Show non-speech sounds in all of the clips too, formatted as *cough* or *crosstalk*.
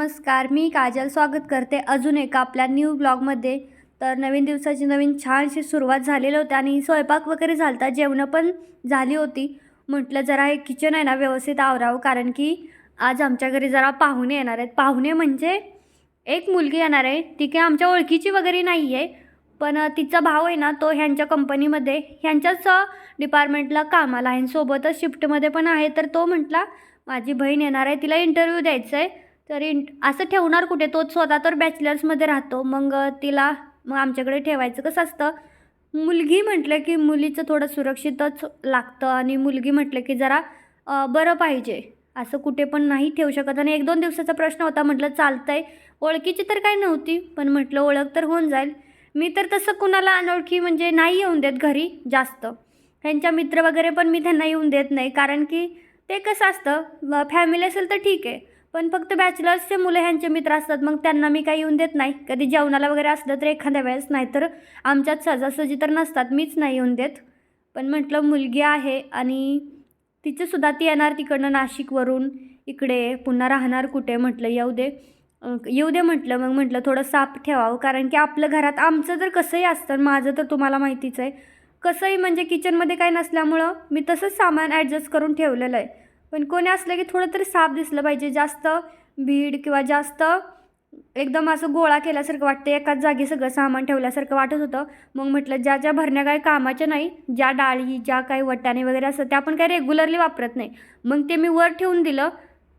नमस्कार मी काजल स्वागत करते अजून एका आपल्या न्यू ब्लॉगमध्ये तर नवीन दिवसाची नवीन छानशी सुरुवात झालेली होती आणि स्वयंपाक वगैरे झालता जेवणं पण झाली होती. म्हटलं जरा हे किचन आहे ना व्यवस्थित आवरावं कारण की आज आमच्या घरी जरा पाहुणे येणार आहेत. पाहुणे म्हणजे एक मुलगी येणार आहे. ती काही आमच्या ओळखीची वगैरे नाही आहे पण तिचा भाव आहे ना तो ह्यांच्या कंपनीमध्ये ह्यांच्याच डिपार्टमेंटला कामाला आहे सोबतच शिफ्टमध्ये पण आहे. तर तो म्हटला माझी बहीण येणार आहे तिला इंटरव्ह्यू द्यायचा आहे तर इंट असं ठेवणार कुठे? तो स्वतः तर बॅचलर्समध्ये राहतो. मग तिला मग आमच्याकडे ठेवायचं कसं असतं? मुलगी म्हटलं की मुलीचं थोडं सुरक्षितच लागतं आणि मुलगी म्हटलं की जरा बरं पाहिजे. असं कुठे पण नाही ठेवू शकत. आणि एक दोन दिवसाचा प्रश्न होता. म्हटलं चालतं आहे ओळखीची तर काही नव्हती. पण म्हटलं ओळख तर होऊन जाईल. मी तर तसं कुणाला अनोळखी म्हणजे नाही येऊन देत घरी जास्त. ह्यांच्या मित्र वगैरे पण मी त्यांना येऊन देत नाही. कारण की ते कसं असतं? फॅमिली असेल तर ठीक आहे. पण फक्त बॅचलर्सचे मुलं ह्यांचे मित्र असतात मग त्यांना मी काही येऊन देत नाही. कधी जेवणाला वगैरे असलं तर एखाद्या वेळेस नाही तर आमच्यात सहजासहजी तर नसतात मीच नाही येऊन देत. पण म्हटलं मुलगी आहे आणि तिचंसुद्धा ती येणार तिकडनं नाशिकवरून. इकडे पुन्हा राहणार कुठे म्हटलं येऊ दे. येऊ दे म्हटलं मग म्हटलं थोडं साफ ठेवावं कारण की आपलं घरात आमचं तर कसंही असतं माझं तर तुम्हाला माहितीच आहे कसंही म्हणजे किचनमध्ये काही नसल्यामुळं मी तसंच सामान ॲडजस्ट करून ठेवलेलं आहे. पण कोणी असलं की थोडं तरी साफ दिसलं पाहिजे. जास्त भीड किंवा जास्त एकदम असं गोळा केल्यासारखं वाटतं एकाच जागी सगळं सामान ठेवल्यासारखं वाटत होतं. मग म्हटलं ज्या ज्या भरण्या काही कामाच्या नाही ज्या डाळी ज्या काही वटाणे वगैरे असतं त्या आपण काही रेग्युलरली वापरत नाही. मग ते मी वर ठेवून दिलं.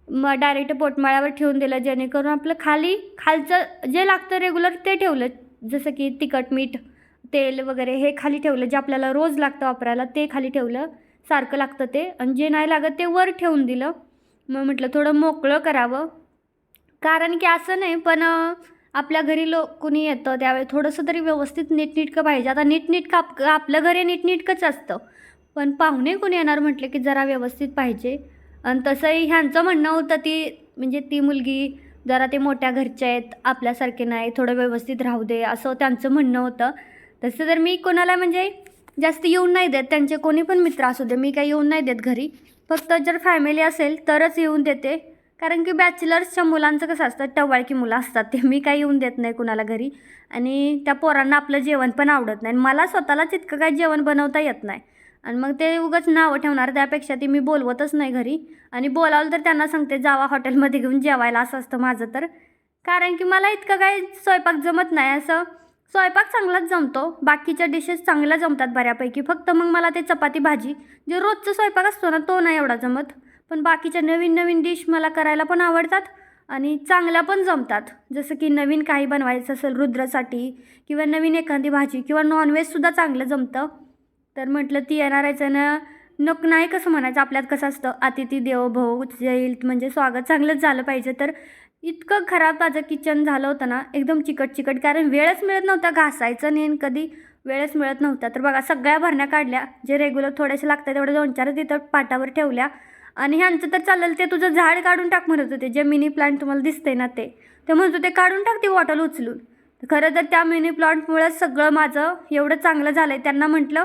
मग डायरेक्ट पोटमाळ्यावर ठेवून दिलं. जेणेकरून आपलं खाली खालचं जे लागतं रेग्युलर ते ठेवलं. जसं की तिखट मीठ तेल वगैरे हे खाली ठेवलं. जे आपल्याला रोज लागतं वापरायला ते खाली ठेवलं. सारखं लागतं ते. आणि जे नाही लागत ते वर ठेवून दिलं. मग म्हटलं थोडं मोकळं करावं. कारण की असं नाही पण आपल्या घरी लोक कुणी येतं त्यावेळी थोडंसं तरी व्यवस्थित नीटनीटकं पाहिजे. आता नीटनीटकं आप आपलं घरी नीटनीटकंच असतं. पण पाहुणे कोणी येणार म्हटलं की जरा व्यवस्थित पाहिजे. आणि तसंही ह्यांचं म्हणणं होतं ती म्हणजे ती मुलगी जरा ते मोठ्या घरच्या आहेत आपल्यासारखे नाही थोडं व्यवस्थित राहू दे असं त्यांचं म्हणणं होतं. तसं तर मी कोणाला म्हणजे जास्त येऊन नाही देत. त्यांचे कोणी पण मित्र असू दे मी काही येऊन नाही देत घरी. फक्त जर फॅमिली असेल तरच येऊन देते. कारण की बॅचलर्सच्या मुलांचं कसं असतं टवाळकी मुलं असतात ते. मी काही येऊन देत नाही कुणाला घरी. आणि त्या पोरांना आपलं जेवण पण आवडत नाही. आणि मला स्वतःलाच इतकं काय जेवण बनवता येत नाही. आणि मग ते उगाच नावं ठेवणार त्यापेक्षा ती मी बोलवतच नाही घरी. आणि बोलावलं तर त्यांना सांगते जावा हॉटेलमध्ये घेऊन जेवायला असं असतं माझं तर. कारण की मला इतकं काही स्वयंपाक जमत नाही. असं स्वयंपाक चांगलाच जमतो. बाकीच्या डिशेस चांगल्या जमतात बऱ्यापैकी. फक्त मग मला ते चपाती भाजी जे रोजचं स्वयंपाक असतो ना तो नाही एवढा जमत. पण बाकीच्या नवीन नवीन डिश मला करायला पण आवडतात आणि चांगल्या पण जमतात. जसं की नवीन काही बनवायचं असेल रुद्रासाठी किंवा नवीन एखादी भाजी किंवा नॉनव्हेजसुद्धा चांगलं जमतं. तर म्हटलं ती येणार आहे ना नक नाही कसं म्हणायचं? आपल्यात कसं असतं? अतिथी देवो भव येईल म्हणजे स्वागत चांगलंच झालं पाहिजे. तर इतकं खराब माझं किचन झालं होतं ना एकदम चिकट चिकट कारण वेळच मिळत नव्हता. घासायचं नाही कधी वेळच मिळत नव्हता. तर बघा सगळ्या भरण्या काढल्या. जे रेग्युलर थोड्याशा लागतात तेवढे दोन चार तिथं पाटावर ठेवल्या. आणि ह्यांचं तर चालेल ते तुझं झाड काढून टाक म्हणत होते. जे मिनी प्लांट तुम्हाला दिसतंय ना ते. ते म्हणत होते काढून टाक ती बॉटल उचलून. खरं तर त्या मिनी प्लांटमुळं सगळं माझं एवढं चांगलं झालं आहे त्यांना म्हटलं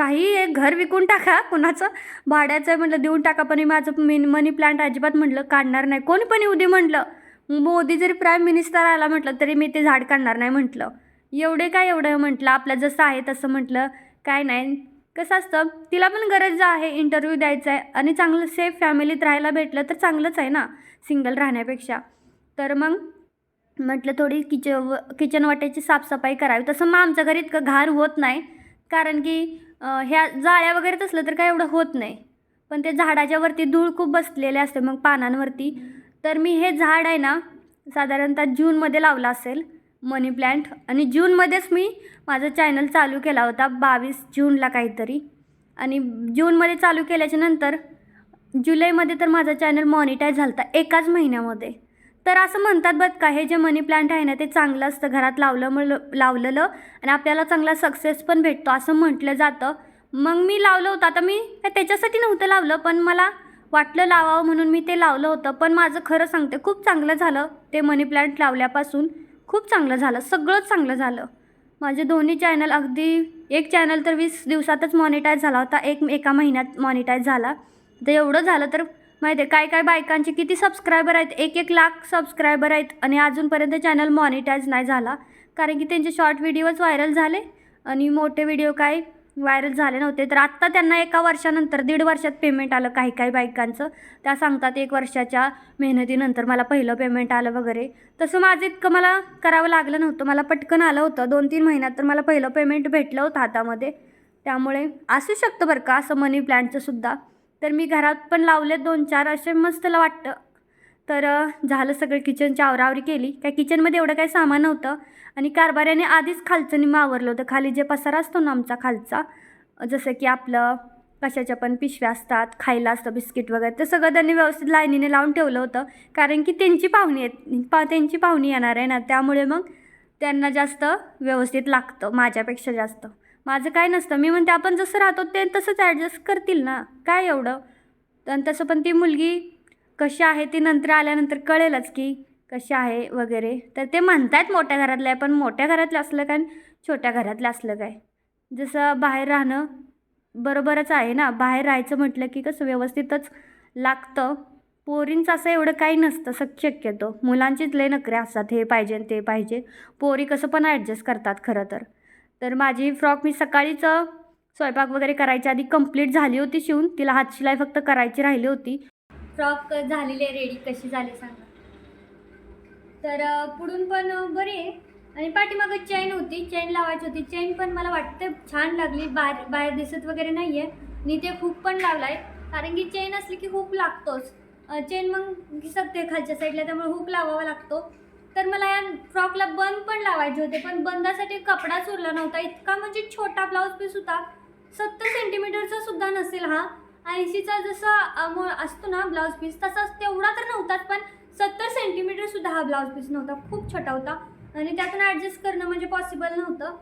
काही एक घर विकून टाका कुणाचं. भाड्याचं आहे म्हटलं देऊन टाका पण माझं मिन मनी प्लांट अजिबात म्हटलं काढणार नाही. कोणी पण येऊ दे म्हटलं. मोदी जरी प्राईम मिनिस्टर आला म्हटलं तरी मी ते झाड काढणार नाही म्हटलं. एवढे काय एवढं म्हटलं आपलं जसं आहे तसं म्हटलं काय नाही. कसं असतं तिला पण गरज आहे इंटरव्ह्यू द्यायचा आहे आणि चांगलं सेफ फॅमिलीत राहायला भेटलं तर चांगलंच आहे ना सिंगल राहण्यापेक्षा. तर मग म्हटलं थोडी किचन किचन वाट्याची साफसफाई करावी. तसं मग आमच्या घरी इतकं घाण होत नाही कारण की ह्या जाळ्या वगैरे तसलं तर काय एवढं होत नाही. पण ते झाडाच्या वरती धूळ खूप बसलेले असते मग पानांवरती. तर मी हे झाड आहे ना साधारणतः जूनमध्ये लावलं असेल मनी प्लॅन्ट आणि जूनमध्येच मी माझं चॅनल चालू केला होता बावीस जूनला काहीतरी. आणि जूनमध्ये चालू केल्याच्यानंतर जुलैमध्ये तर माझा चॅनल मॉनिटाईज झाला होता एकाच महिन्यामध्ये. तर असं म्हणतात बघ का हे जे मनी प्लांट आहे ना ते चांगलं असतं. घरात लावलं मग लावलेलं आणि आपल्याला चांगला सक्सेस पण भेटतो असं म्हटलं जातं. मग मी लावलं होतं. आता मी त्याच्यासाठी नव्हतं लावलं पण मला वाटलं लावावं म्हणून मी ते लावलं होतं. पण माझं खरं सांगते खूप चांगलं झालं ते मनी प्लांट लावल्यापासून. खूप चांगलं झालं सगळंच चांगलं झालं. माझे दोन्ही चॅनल अगदी एक चॅनल तर वीस दिवसातच मॉनिटाईज झाला होता एक एका महिन्यात मॉनिटाईज झाला. तर एवढं झालं तर माहिती आहे काय काय बायकांचे किती सबस्क्रायबर आहेत? एक एक लाख सबस्क्रायबर आहेत आणि अजूनपर्यंत चॅनल मॉनिटाईज नाही झाला. कारण की त्यांचे शॉर्ट व्हिडिओज व्हायरल झाले आणि मोठे व्हिडिओ काय व्हायरल झाले नव्हते. तर आत्ता त्यांना एका वर्षानंतर दीड वर्षात पेमेंट आलं काही काही बायकांचं. त्या सांगतात एक वर्षाच्या मेहनतीनंतर मला पहिलं पेमेंट आलं वगैरे. तसं माझं इतकं मला करावं लागलं नव्हतं. मला पटकन आलं होतं. दोन तीन महिन्यात तर मला पहिलं पेमेंट भेटलं होतं हातामध्ये. त्यामुळे असू शकतं बरं का असं मनी प्लॅनचं सुद्धा. तर मी घरात पण लावले दोन चार असे मस्तला वाटतं. तर झालं सगळं किचनची आवरावरी केली. काय किचनमध्ये एवढं काही सामान नव्हतं. आणि कारभाऱ्याने आधीच खालचं निम्म आवरलं होतं. खाली जे पसारा असतो ना आमचा खालचा जसं की आपलं कशाच्या पण पिशव्या असतात खायला असतं बिस्किट वगैरे ते सगळं त्यांनी व्यवस्थित लाईनीने लावून ठेवलं होतं. कारण की त्यांची पाहुणी आहेत पा त्यांची पाहुणी येणार आहे ना त्यामुळे मग त्यांना जास्त व्यवस्थित लागतं माझ्यापेक्षा जास्त. माझं काय नसतं. मी म्हणते आपण जसं राहतो ते तसंच ॲडजस्ट करतील ना. काय एवढं? आणि तसं पण ती मुलगी कशी आहे ती नंतर आल्यानंतर कळेलच की कशी आहे वगैरे. तर ते म्हणतात मोठ्या घरातलं आहे पण मोठ्या घरातलं असलं काय आणि छोट्या घरातलं असलं काय? जसं बाहेर राहणं बरोबरच आहे ना. बाहेर राहायचं म्हटलं की कसं व्यवस्थितच लागतं. पोरींचं असं एवढं काही नसतं स शक्यतो. मुलांचीच लय नखरे असतात हे पाहिजे ते पाहिजे. पोरी कसं पण ॲडजस्ट करतात खरं तर. तर माझी फ्रॉक मी सकाळीच स्वयंपाक वगैरे करायच्या आधी कंप्लीट झाली होती शिवून. तिला हातशिलाई फक्त करायची राहिली होती. फ्रॉक झालेली आहे रेडी कशी झाली सांगा. तर पुढून पण बरी आहे. आणि पाठीमागं चेन होती चेन लावायची होती. चेन पण मला वाटतं छान लागली बाहेर बाहेर दिसत वगैरे नाही आहे आणि ते हुक पण लावला आहे कारण की चेन असली की हुक लागतोच. चेन मग घिसकते खालच्या साईडला त्यामुळे हुक लावावा लागतो. तर मला या फ्रॉकला बंद पण लावायचे होते पण बंदासाठी कपडाच उरला नव्हता. इतका म्हणजे छोटा ब्लाऊज पीस होता. सत्तर सेंटीमीटरचा सुद्धा नसेल हा. ऐंशीचा जसा असतो ना ब्लाऊज पीस तसाच तेवढा तर नव्हताच पण सत्तर सेंटीमीटर सुद्धा हा ब्लाऊज पीस नव्हता. खूप छोटा होता. आणि त्यातून ॲडजस्ट करणं म्हणजे पॉसिबल नव्हतं.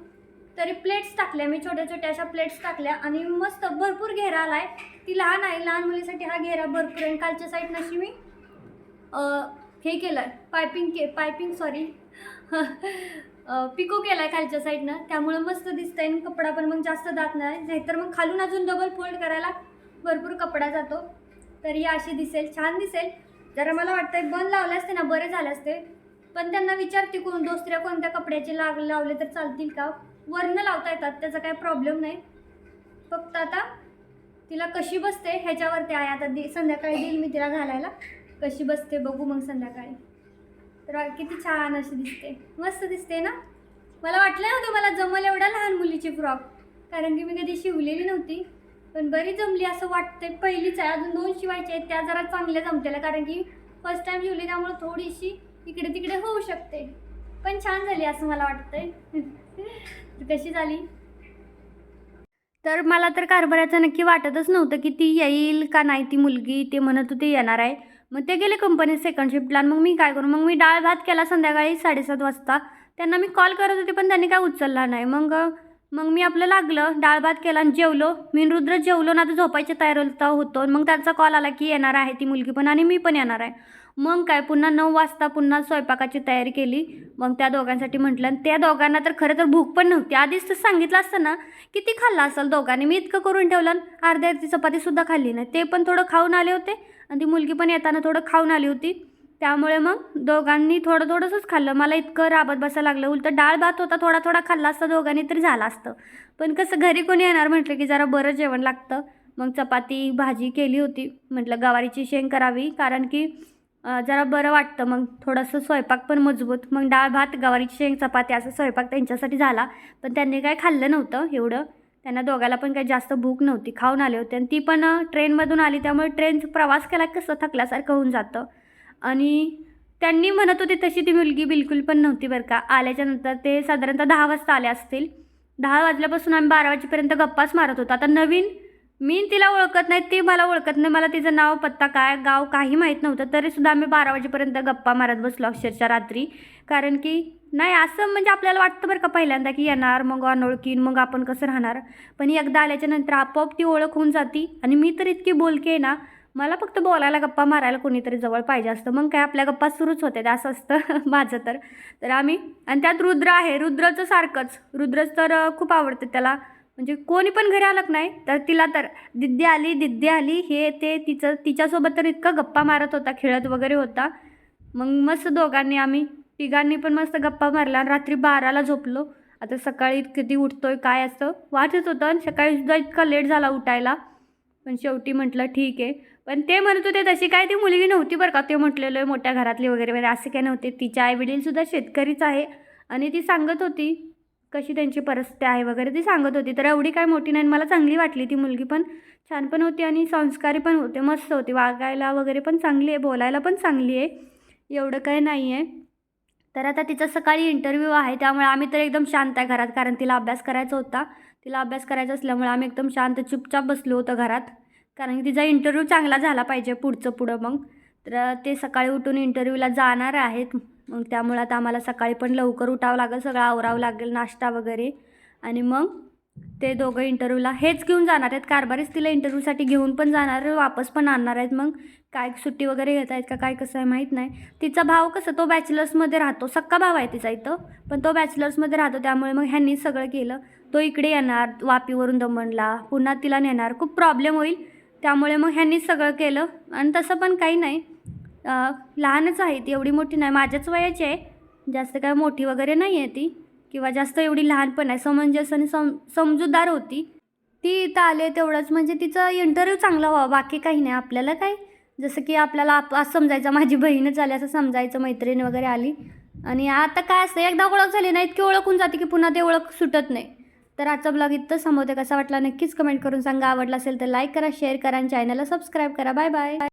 तरी प्लेट्स टाकल्या मी छोट्या छोट्या अशा प्लेट्स टाकल्या आणि मस्त भरपूर घेरा आला आहे ती लहान आहे लहान मुलीसाठी हा घेरा भरपूर आहे. आणि कालच्या साईडनं अशी मी हे केलं आहे पायपिंग के पायपिंग सॉरी *laughs* पिको केला आहे खालच्या साईडनं त्यामुळं मस्त दिसतंय आणि कपडा पण मग जास्त जात नाही. नाहीतर मग खालून अजून डबल फोल्ड करायला भरपूर कपडा जातो. तर ही अशी दिसेल. छान दिसेल. जरा मला वाटतं बंद लावले असते ना बरे झाले असते. पण त्यांना विचारते कोण दुसऱ्या कोणत्या कपड्याचे लाग लावले तर चालतील का? वरनं लावता येतात. त्याचा काही प्रॉब्लेम नाही. फक्त आता तिला कशी बसते ह्याच्यावरती आहे. आता दि संध्याकाळी देईल मी तिला घालायला. कशी बसते बघू मग संध्याकाळी. तर किती छान अशी दिसते. मस्त दिसते ना? मला वाटलं नव्हतं मला जमल एवढ्या लहान मुलीची फ्रॉक. कारण की मी कधी शिवलेली नव्हती. पण बरी जमली असं वाटतंय. पहिलीच आहे. अजून दोन शिवायचे आहेत. त्या जरा चांगल्या जमतेला कारण की फर्स्ट टाईम शिवली त्यामुळे थोडीशी इकडे तिकडे होऊ शकते. पण छान झाली असं मला वाटतंय. *laughs* कशी झाली? तर मला तर कारभाराचं नक्की वाटतच नव्हतं की ती येईल का नाही ती मुलगी. ते म्हणत होते येणार आहे. मग ते गेले कंपनीत सेकंड शिफ्टला मग मी काय करू? मग मी डाळ भात केला संध्याकाळी साडेसात वाजता. त्यांना मी कॉल करत होते पण त्यांनी काय उचलला नाही. मग मग मी आपलं लागलं डाळ भात केला आणि जेवलो. मी रुद्र जेवलो ना तर झोपायच्या तयार होतो. मग त्यांचा कॉल आला की येणार आहे ती मुलगी पण आणि मी पण येणार आहे. मग काय पुन्हा नऊ वाजता पुन्हा स्वयंपाकाची तयारी केली. मग त्या दोघांसाठी म्हटलं आणि त्या दोघांना तर खरं तर भूक पण नव्हती. आधीच तर सांगितलं असतं ना किती खाल्लं असेल दोघांनी. मी इतकं करून ठेवलं आणि अर्ध्या अर्धी चपातीसुद्धा खाल्ली नाही. ते पण थोडं खाऊन आले होते. आणि ती मुलगी पण येताना थोडं खाऊन आली होती. त्यामुळे मग दोघांनी थोडं थोडंसंच खाल्लं. मला इतकं राबत बसायला लागलं. उलटं डाळ भात होता थोडा थोडा खाल्ला असता दोघांनी तरी झाला असतं. पण कसं घरी कोणी येणार म्हटलं की जरा बरं जेवण लागतं. मग चपाती भाजी केली होती. म्हटलं गवारीची शेंग करावी. कारण की जरा बरं वाटतं. मग थोडंसं स्वयंपाक पण मजबूत. मग डाळ भात गवारीची शेंग चपाती असं स्वयंपाक त्यांच्यासाठी झाला. पण त्यांनी काय खाल्लं नव्हतं एवढं. त्यांना दोघाला पण काही जास्त भूक नव्हती खाऊन आले होते. आणि ती पण ट्रेनमधून आली त्यामुळे ट्रेनचा प्रवास केला कसं थकल्यासारखं होऊन जातं. आणि त्यांनी म्हणत होते तशी ती मुलगी बिलकुल पण नव्हती बरं का. आल्याच्यानंतर ते साधारणतः दहा वाजता आले असतील. दहा वाजल्यापासून आम्ही बारा वाजेपर्यंत गप्पाच मारत होतो. आता नवीन मी तिला ओळखत नाही ती मला ओळखत नाही. मला तिचं नाव पत्ता काय गाव काही माहीत नव्हतं. तरीसुद्धा आम्ही बारा वाजेपर्यंत गप्पा मारत बसलो अक्षरशः रात्री. कारण की नाही असं म्हणजे आपल्याला वाटतं बरं का पहिल्यांदा की येणार मग अनोळखीन मग आपण कसं राहणार? पण एकदा आल्याच्यानंतर आपोआप ती ओळख होऊन जाती. आणि मी तर इतकी बोलके आहे ना मला फक्त बोलायला गप्पा मारायला कोणीतरी जवळ पाहिजे असतं. मग काय आपल्या गप्पा सुरूच होते असं असतं *laughs* माझं तर. तर आम्ही आणि त्यात रुद्र आहे. रुद्रचं सारखंच. रुद्रच तर खूप आवडतं त्याला. म्हणजे कोणी पण घरी आलं की नाही तर तिला तर दिद्दी आली दिद्दी आली हे ते तिचं तिच्यासोबत तर इतका गप्पा मारत होता खेळत वगैरे होता. मग मस्त दोघांनी आम्ही तिघांनी पण मस्त गप्पा मारला आणि रात्री बाराला झोपलो. आता सकाळी किती उठतोय काय असतं वाटत होतं. आणि सकाळीसुद्धा इतका लेट झाला उठायला. पण शेवटी म्हटलं ठीक आहे. पण ते म्हणत होते तशी काय ती मुलगी नव्हती बरं का. ते म्हटलेलं मोठ्या घरातली वगैरे वगैरे असे काय नव्हते. तिच्या आईवडीलसुद्धा शेतकरीच आहे. आणि ती सांगत होती कशी त्यांची परिस्थिती आहे वगैरे ती सांगत होती. तर एवढी काय मोठी नाही मला चांगली वाटली ती मुलगी पण. छान पण होती आणि संस्कारी पण होते. मस्त होती. वागायला वगैरे पण चांगली आहे. बोलायला पण चांगली आहे. एवढं काय नाही आहे. तर आता तिचा सकाळी इंटरव्ह्यू आहे. त्यामुळे आम्ही तर एकदम शांत आहे घरात. कारण तिला अभ्यास करायचा होता. तिला अभ्यास करायचा असल्यामुळे आम्ही एकदम शांत चुपचाप बसलो होतो घरात. कारण की तिचा इंटरव्ह्यू चांगला झाला पाहिजे पुढचं पुढं मग. तर ते सकाळी उठून इंटरव्ह्यूला जाणार आहेत. मग त्यामुळे आता आम्हाला सकाळी पण लवकर उठावं लागेल सगळं आवरावं लागेल नाश्ता वगैरे. आणि मग ते दोघं इंटरव्ह्यूला हेच घेऊन जाणार आहेत. कारभारीच तिला इंटरव्ह्यूसाठी घेऊन पण जाणार वापस पण आणणार आहेत. मग काय सुट्टी वगैरे घेत आहेत का काय कसं आहे माहीत नाही. तिचा भाव कसं तो बॅचलर्समध्ये राहतो. सक्का भाव आहे तिचा इथं. पण तो बॅचलर्समध्ये राहतो त्यामुळे मग ह्यांनी सगळं केलं. तो इकडे येणार वापीवरून दमणला. पुन्हा तिला नेणार. खूप प्रॉब्लेम होईल. त्यामुळे मग ह्यांनीच सगळं केलं. आणि तसं पण काही नाही. लहानच आहे ती एवढी मोठी नाही. माझ्याच वयाची आहे. जास्त काय मोठी वगैरे नाही आहे ती. किंवा जास्त एवढी लहान पण आहे समंजस आणि सम समजूतदार होती. ती इथं आले तेवढंच. म्हणजे तिचा इंटरव्ह्यू चांगला व्हावा. बाकी काही नाही. आपल्याला काय? जसं की आपल्याला आप समजायचं. माझी बहीणच आली असं समजायचं. मैत्रीण वगैरे आली. आणि आता काय असतं? एकदा ओळख झाली नाही इतकी ओळखून जाते की पुन्हा ते ओळख सुटत नाही. तर आजचा ब्लॉग इथं समोर कसा वाटला नक्कीच कमेंट करून सांगा. आवडला असेल तर लाईक करा शेअर करा आणि चॅनलला सबस्क्राईब करा. Bye bye